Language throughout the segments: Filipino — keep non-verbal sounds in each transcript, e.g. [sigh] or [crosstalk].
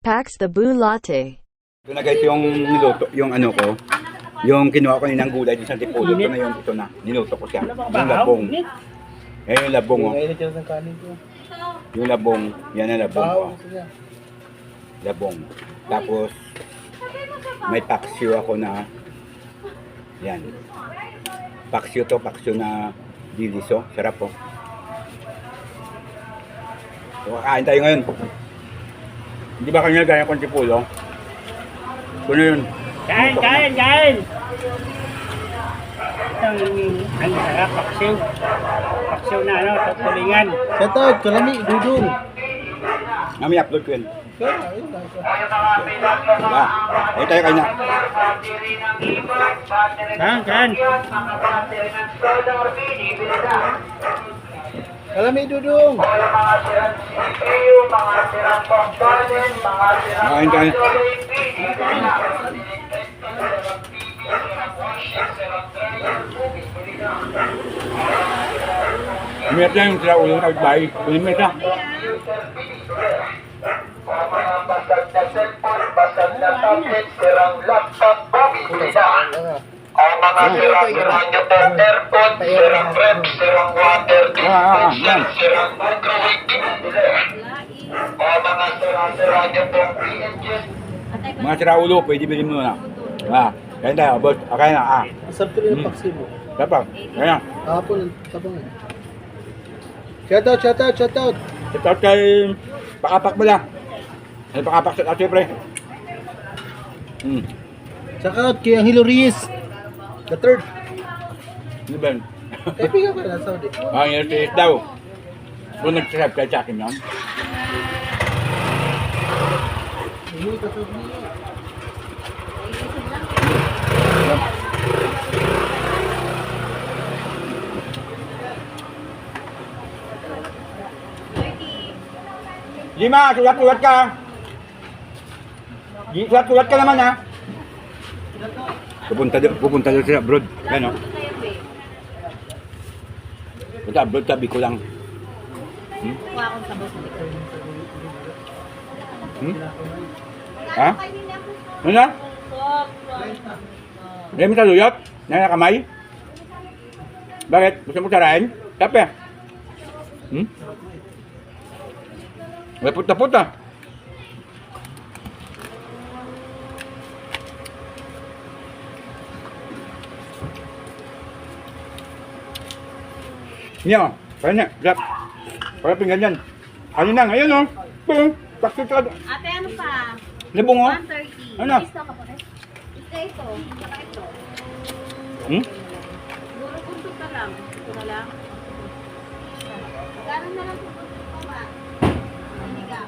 Packs the Boo Latte. Ito na guys yung niluto, yung ano ko. Yung kinuha ko ng gulay din sa tipulo. Ito na yun, ito na. Niluto ko siya. Yung labong. Eh, yung labong oh. Yung ko. Yung labong. Yan ang labong Bahaw oh. Labong. Tapos, may paksyo ako na, yan. Paksyo to, paksyo na diliso. Sarap po. So, kakain tayo ngayon. Hindi ba kanya gaya kong tipulo? Ito na yun. Kain, kain, kain! Ang, ang sarap, paksiw. Paksiw na ano, tulingan. Shout out, kalami, dudong. Nami upload ko yun. Diba? Ay tayo kanya. Kain, kain. Kalami, dudong. Kain tayo. Umiyak na yung sila ulo ng bahay. Ulimit na. Ang mga sira-sira nyo po, aircon, sirang rep, sirang water, Ah, ah, ah, yan. sirang microwave, o mga sira-sira nyo po, PNGs, Mga sira ulo, pwede bilhin mo na. Ah, kain tayo. Boss, ah, kain na. Ah, Asap tuloy Hmm. yung paksi mo. dapat. Kain na. Kahapon, tabangan. Shout out, shout out, shout out. Shout out kay Pakapak pala. Ay, Pakapak sa ate, pre. Hmm. Shout out kay Angelo Reyes. The third. Ano ba yun? Kaibigan ka na, Saudi. Ah, yung RTS daw. Kung nag-subscribe kayo sa akin yun. Hindi ka Saudi. Lima, sulat-sulat ka. Sulat-sulat ka naman ha. Pupunta doon, pupunta doon sa abroad. Yan o. Punta abroad, sabi ko lang. Hmm? Hmm? Ha? Ano na? Hindi mo saluyot? Nana kamay? Bakit? Gusto mo sarain? Kape? Hmm? May puta-puta. Niya, kaya niya, grab. Para pinggan yan. Ano na, ayun o. Pum, takso ka. Ate, ano pa? Libong o. 130. Ano? Isto ka po ito. Ito. Hmm? Siguro buntot ka lang. Ito na lang. Magkano na lang po buntot ko ba? Hindi ka.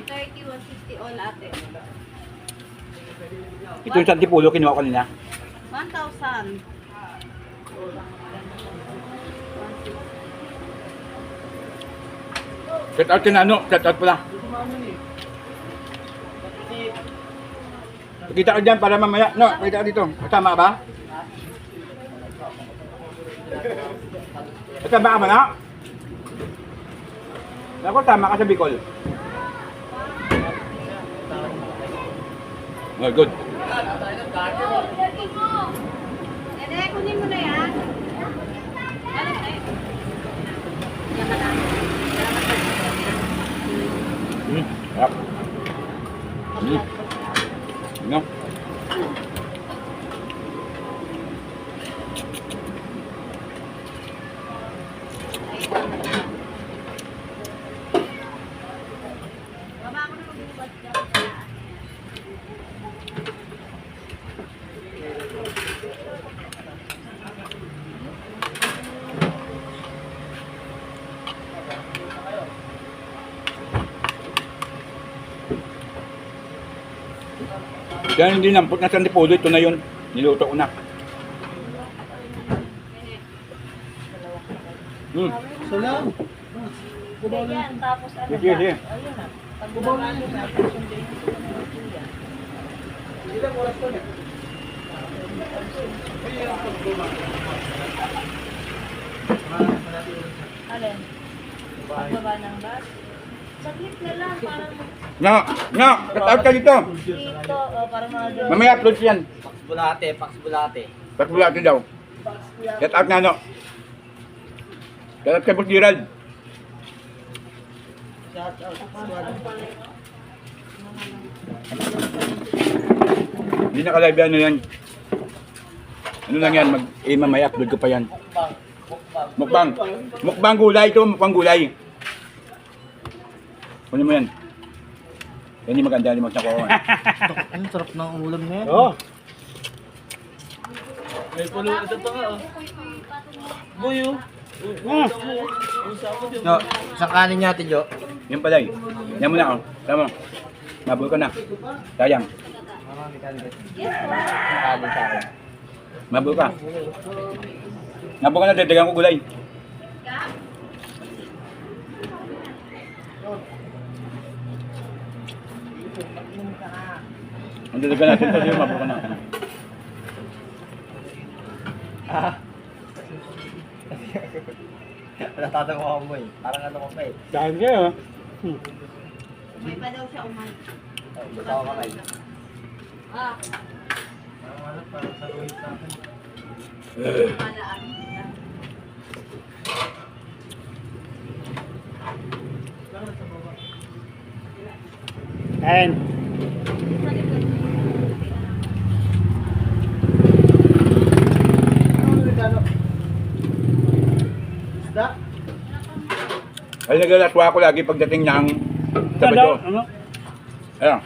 130, 160 all ate. Ito yung santipulo kinuha ko nila. 1,000. Shout out na ano, shout out pala. Kita ka dyan para mamaya. No, kita ka dito. Tama ba? Tama ka ba na? Ako, tama ka sa Bicol. Oh, good. Dede, kunin mo na yan. Hmm, sarap. Hmm. No? Kaya hindi nampot na santipulo, ito na yun. Niluto ko na. Hmm. Salam. Tapos ano Sige, sige. Ayun na. Pag bumabalo na, susundin ko sa mga kuya. Ilang oras ko na? Alin? Pagbaba ng bus? Saglit na lang, para No, no, katawag ka dito. dito, oh, para mga Mamaya upload yan. Pax bulate, pax bulate. Patbulati daw. Get out na no. Get out kay Boss Gerald. Hindi naka-live yan, ano yan. Ano lang yan, mag, eh, mamaya upload ko pa yan. Mukbang. Mukbang gulay ito, mukbang gulay. Kunin mo yan. Yan yung maganda, limang sa ko. [laughs] Ang sarap ng ulam na yan. Oo. May pulo ito pa nga oh. Buyo. No, sa kanin niya, Jo. Yan pala eh. Yan mo na ako. Tama. Nabul ka na. Sayang. Nabul ka. Nabul ka na, dadagan ko gulay. Ang dadagan natin ito, sa'yo, mabul ka na. Ah. Natatawa mo eh. Parang ano ko pa eh. Dahil kayo. May pa daw siya umay. Oh, Bitaw ka kayo. Ah, Eh. malaan. Ayan. Isda. Ay, naglalaswa ako lagi pagdating ng Sabado. ano? Ayun,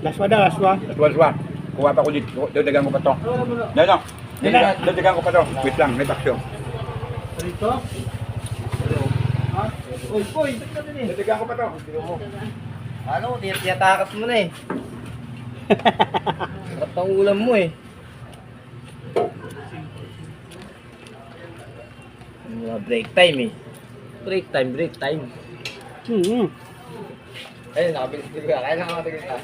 Laswa daw, laswa. laswa-laswa. Kuha pa ko dito. Dadagan ko pa to. Yan lang. Dadagan ko pa to. Wait lang, may baksyo. Dito. Uy, boy. Dadagan ko pa to. Ano, tiyat- tiyatakas mo na eh. [laughs] Sarap ng ulam mo eh. Mga break time eh. Break time, break time. Hmm. Ayun, nakabilis din ka. Kaya nakakatigil ka.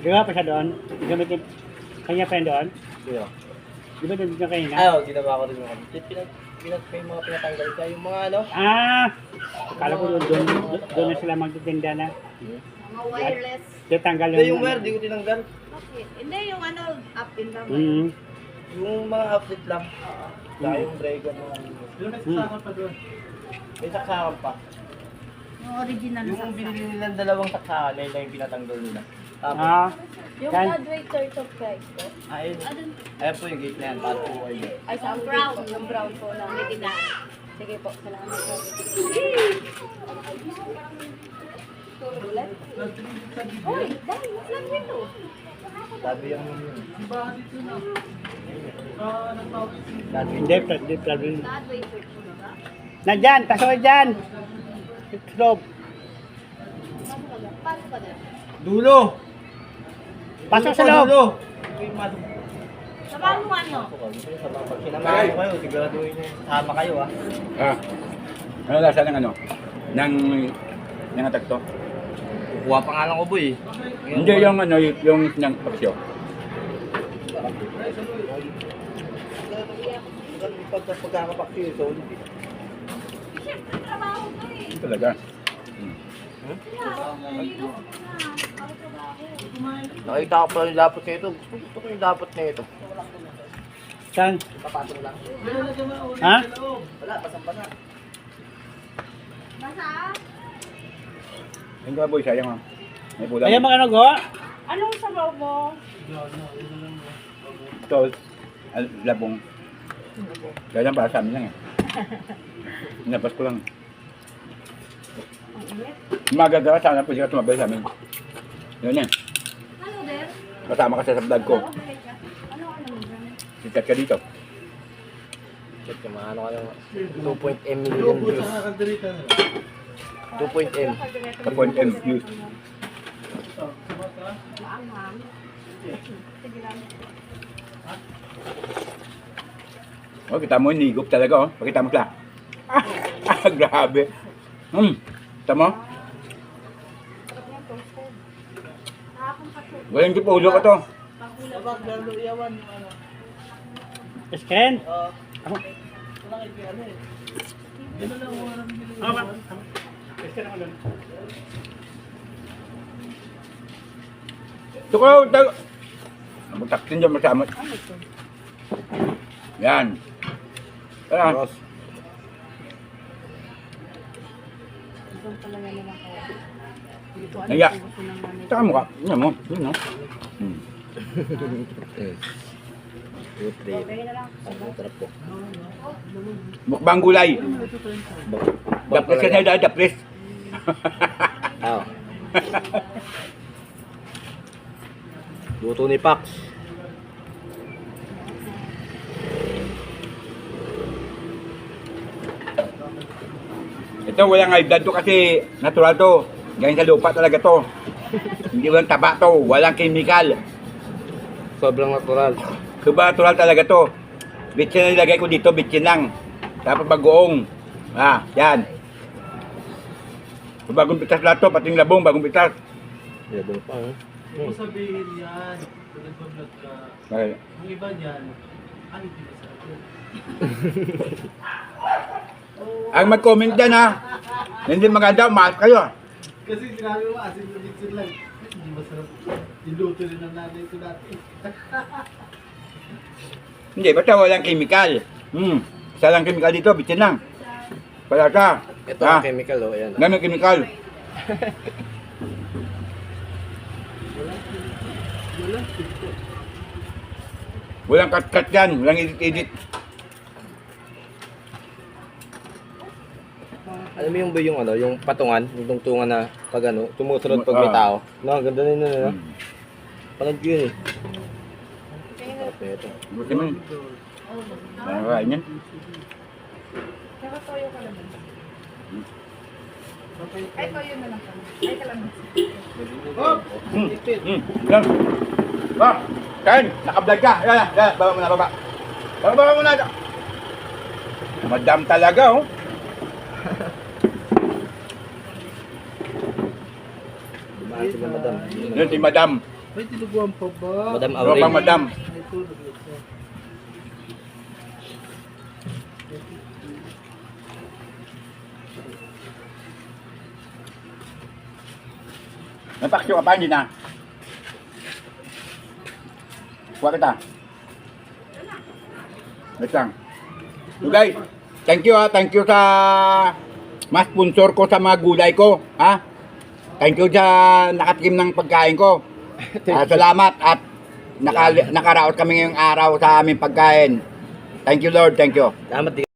Di ba pa siya doon? Gamitin. Kanya pa yan doon? Sino? Di ba doon dito kanina? Ay, oh, ginawa ko rin yung pinag, pinag, may mga pinatanggal ka. Yung mga ano, Ah! Akala ko doon, doon, doon na sila magtitinda na. Mga wireless. Di tanggal Hindi, yung ano. wire, di ko tinanggal. Bakit? Hindi, yung ano, up and down. Hmm. Yung mga outlet lang. Saka yung breaker ng ano. Doon nagsasama pa doon. May saksakan pa. Yung original na Yung binili nilang dalawang saksakan, na yun lang yung pinatanggal nila. Tapos, Ah. Yung Yan. graduator to guys po. ayun. Ayun po yung gate na yan. Paano po kayo? Ay, sa brown. Yung brown po na. Sige po, salamat po. Uy, dahil, what's lang dito? Sabi yung yun. Sabi Hindi, pra- hindi, problem. graduator po ba? Nandyan, ka dyan! Slope. Ka doon. Dulo! Pasok sa loob! Dulo! Sabahan mo ano? Pag sinamahan ko kayo, siguraduhin nyo. Sama kayo ah. Ah. Ano lasa ng ano? Ng ng atak to? Kukuha pa nga lang ko boy. Hindi yung ano, yung ng paksyo. Pag pagkakapakti, solid eh. Ito talaga. Nakita ko pala yung dapat na ito. Gusto, gusto ko yung dapat na ito. Saan? Papatong lang. Ha? Wala, pasampa na. Basa? Yung boy, sayang ah. May pula. Ayan mga ano go? Anong sabaw mo? Ito, labong. Kaya lang para sa amin lang eh. [laughs] Nabas ko lang. Magagawa sana po siya tumabay sa amin. Yun eh. Ano, Der? Kasama ka sa vlog ko. Okay ka. Ano, ano mo dyan? Sikat ka dito. Check yung mga ano ka lang. 2.m million views. sa kakagdalita na. 2.m. Sa point M views. Oh, kita mo, nigop talaga oh. Pakita mo sila. [laughs] Ah, grabe. Hmm. Kita mo? Walang dipulo ka to. Sabag, lalo iyawan yung ano. Isken? Ako. Ako ba? Isken ako. Ito ko, ito. Mataktin dyan masama. Yan. Tara. Boss. Ibang talaga nila kaya. Hindi ko alam Naya. ng nanay. Taka mo ka. Yan mo. Hmm. Two, three. Pwede na lang. Sarap po. Mukbang gulay. Bak- Dapres ka na dahil dapres. Ah. Luto ni Pax. Ito walang high blood to kasi natural to. Galing sa lupa talaga to. Hindi walang taba to. Walang chemical. Sobrang natural. Kuba natural talaga to. Bitsin na nilagay ko dito, bitsin lang. Tapos bagoong. Ah, yan. Bagong pitas lahat to, pati yung labong, bagong pitas. Yabang pa. eh. Huwag mo sabihin yan. Kung nagpa-vlog ka, Okay. ang iba niyan, ay, hindi na sa akin. Ang mag-comment dyan ha. Hindi maganda, maas kayo. Kasi sinabi mo, asin na bitsin lang. Hindi masarap. Niluto rin ng nanay ko dati. Hindi, basta walang chemical. Hmm. Isa lang chemical dito, bitsin lang. Palata. Ito Ha? ang chemical oh. Ayan. Ganun chemical. Walang cut-cut yan, walang edit-edit. Alam mo yung ba yung ano, yung patungan, yung tungtungan na pag ano, tumusunod pag may Ah. tao. No, ganda na yun, ano. Hmm. Ko yun eh. Sarap na ito. Buti mo yun. Nakakain yan. Saka toyo ka naman. Ay, toyo na lang. Ay, kalamansi. Oh! Hmm. Ipit. Hmm. Yan. Ba, kain, naka-vlog ka. Yan, yan, baba mo na, baba. Baba, baba mo na. Madam talaga, oh. Dumaan si Madam. Yan si Madam. May tinuguan pa ba? Madam Aurel. Madam. May tulog ito. Napaksyo ka pa, hindi na. Kuha kita. Wait lang. So guys, thank you ha. Thank you sa mas sponsor ko sa mga gulay ko. Ha? Thank you sa nakatikim ng pagkain ko. [laughs] Ah, salamat at naka, nakaraot kami ngayong araw sa aming pagkain. Thank you Lord, thank you. Salamat